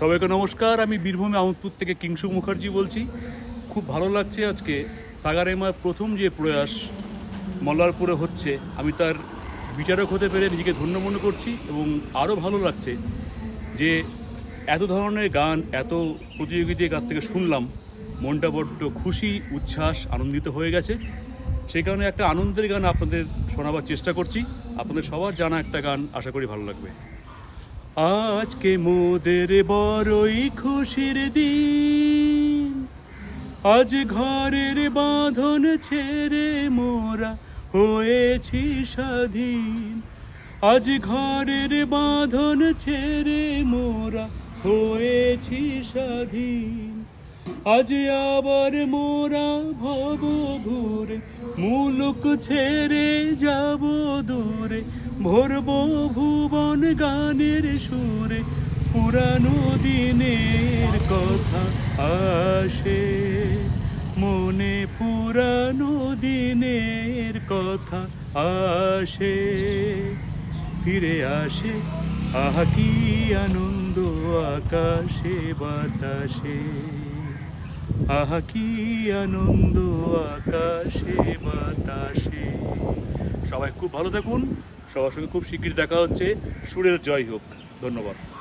সবাইকে নমস্কার, আমি বীরভূম আহমদপুর থেকে কিংসু মুখার্জি বলছি। খুব ভালো লাগছে আজকে সাগারেমার প্রথম যে প্রয়াস মল্লারপুরে হচ্ছে, আমি তার বিচারক হতে পেরে নিজেকে ধন্য মনে করছি এবং আরও ভালো লাগছে যে এত ধরনের গান, এত প্রতিযোগীদের কাছ থেকে শুনলাম, মনটা বড্ড খুশি, উচ্ছ্বাস, আনন্দিত হয়ে গেছে। সেই কারণে একটা আনন্দের গান আপনাদের শোনাবার চেষ্টা করছি। আপনাদের সবার জানা একটা গান আশা করি ভালো লাগবে। আজকে মোদের বড়ই খুশির দিন। আজ ঘরের বাঁধন ছেড়ে মোরা হয়েছি স্বাধীন। আজ ঘরের বাঁধন ছেড়ে মোরা হয়েছি স্বাধীন। আজ আবার মোরা ভব ঘুরে মুলুক ছেড়ে যাব দূরে, ভরব ভুবন গানের সুরে। পুরানো দিনের কথা আসে, মনে পুরানো দিনের কথা আসে। ফিরে আসে, আহা কি আনন্দ আকাশে বাতাসে। আহা, কি আনন্দ আকাশে, বাতাসে। সবাই খুব ভালো থাকুন। সবার সঙ্গে খুব শিগগির দেখা হচ্ছে। সুরের জয় হোক। ধন্যবাদ।